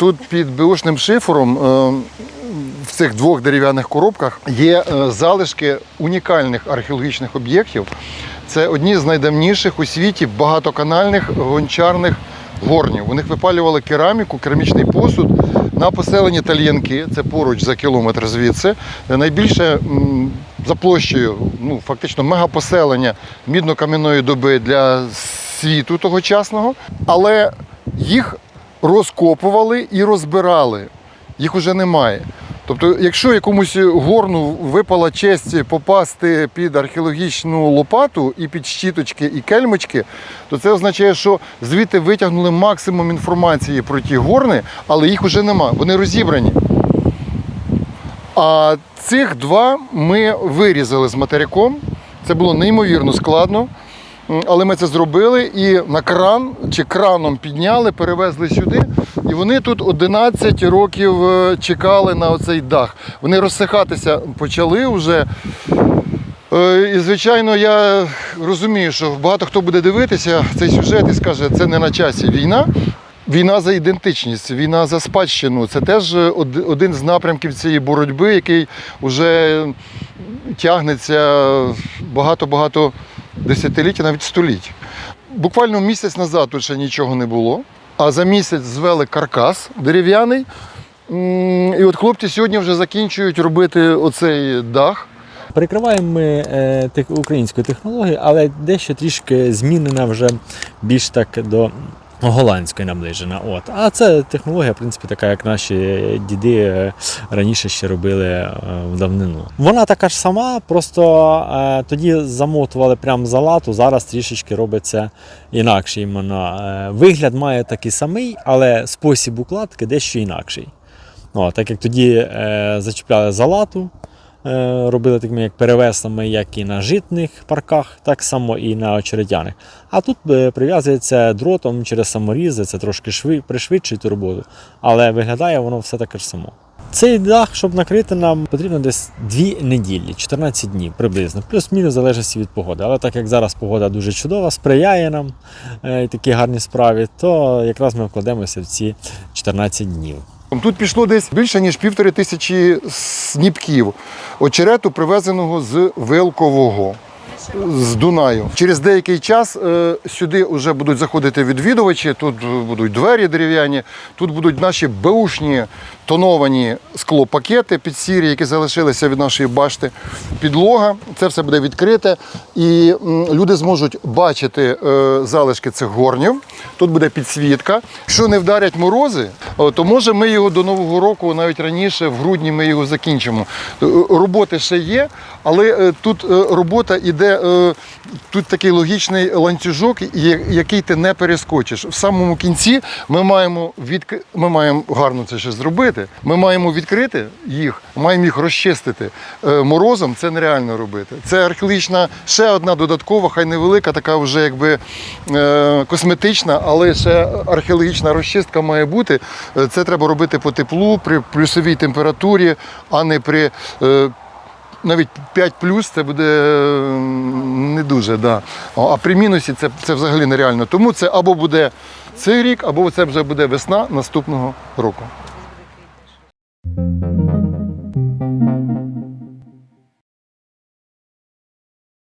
Тут під беушним шифером е, в цих двох дерев'яних коробках є е, залишки унікальних археологічних об'єктів. Це одні з найдавніших у світі багатоканальних гончарних горнів. У них випалювали кераміку, керамічний посуд на поселенні Тальянки, це поруч за кілометр звідси. Найбільше за площею, ну фактично мегапоселення мідно-кам'яної доби для світу тогочасного, але їх розкопували і розбирали. Їх уже немає. Тобто, якщо якомусь горну випала честь попасти під археологічну лопату і під щіточки і кельмочки, то це означає, що звідти витягнули максимум інформації про ті горни, але їх вже нема. Вони розібрані. А цих два ми вирізали з материком. Це було неймовірно складно. Але ми це зробили і на кран чи краном підняли, перевезли сюди. І вони тут 11 років е, чекали на оцей дах. Вони розсихатися почали вже. Е, І, звичайно, я розумію, що багато хто буде дивитися цей сюжет і скаже, це не на часі війна. Війна за ідентичність, війна за спадщину. Це теж е, один з напрямків цієї боротьби, який вже тягнеться багато-багато десятиліть, навіть століть. Буквально місяць назад тут ще нічого не було, а за місяць звели каркас дерев'яний. І от хлопці сьогодні вже закінчують робити оцей дах. Перекриваємо ми е, тех- українською технологією, але дещо трішки змінена вже більш так до голландської наближена. От. А це технологія, в принципі, така, як наші діди е, раніше ще робили е, в давнину. Вона така ж сама, просто е, тоді замотували прямо за лату, зараз трішечки робиться інакше. Іменно. Вигляд має такий самий, але спосіб укладки дещо інакший. О, так як тоді зачіпляли за лату, робили такими як перевесами, як і на житних парках, так само і на очеретяних. А тут е, прив'язується дротом через саморізи, це трошки шви, пришвидшує роботу, але виглядає воно все таке ж само. Цей дах, щоб накрити, нам потрібно десь 2 неділі, 14 днів приблизно, плюс-мінус залежить від погоди. Але так як зараз погода дуже чудова, сприяє нам е, і такій гарній справі, то якраз ми вкладемося в ці 14 днів. Тут пішло десь більше ніж півтори тисячі сніпків очерету, привезеного з Вилкового. З Дунаю. Через деякий час е, сюди вже будуть заходити відвідувачі, тут будуть двері дерев'яні, тут будуть наші беушні тоновані склопакети під сірі, які залишилися від нашої башти. Підлога, це все буде відкрите, і люди зможуть бачити е, залишки цих горнів. Тут буде підсвітка. Якщо не вдарять морози, то може ми його до Нового року, навіть раніше, в грудні ми його закінчимо. Е, Роботи ще є, але е, тут е, робота е, тут такий логічний ланцюжок, який ти не перескочиш. В самому кінці ми маємо відк... ми маємо гарно це ще зробити. Ми маємо відкрити їх, маємо їх розчистити. Е, Морозом це нереально робити. Це археологічна ще одна додаткова, хай невелика, така вже якби е, косметична, але ще археологічна розчистка має бути. Е, Це треба робити по теплу, при плюсовій температурі, а не при. е, навіть 5 плюс це буде не дуже, да. А при мінусі це, це взагалі нереально. Тому це або буде цей рік, або це вже буде весна наступного року.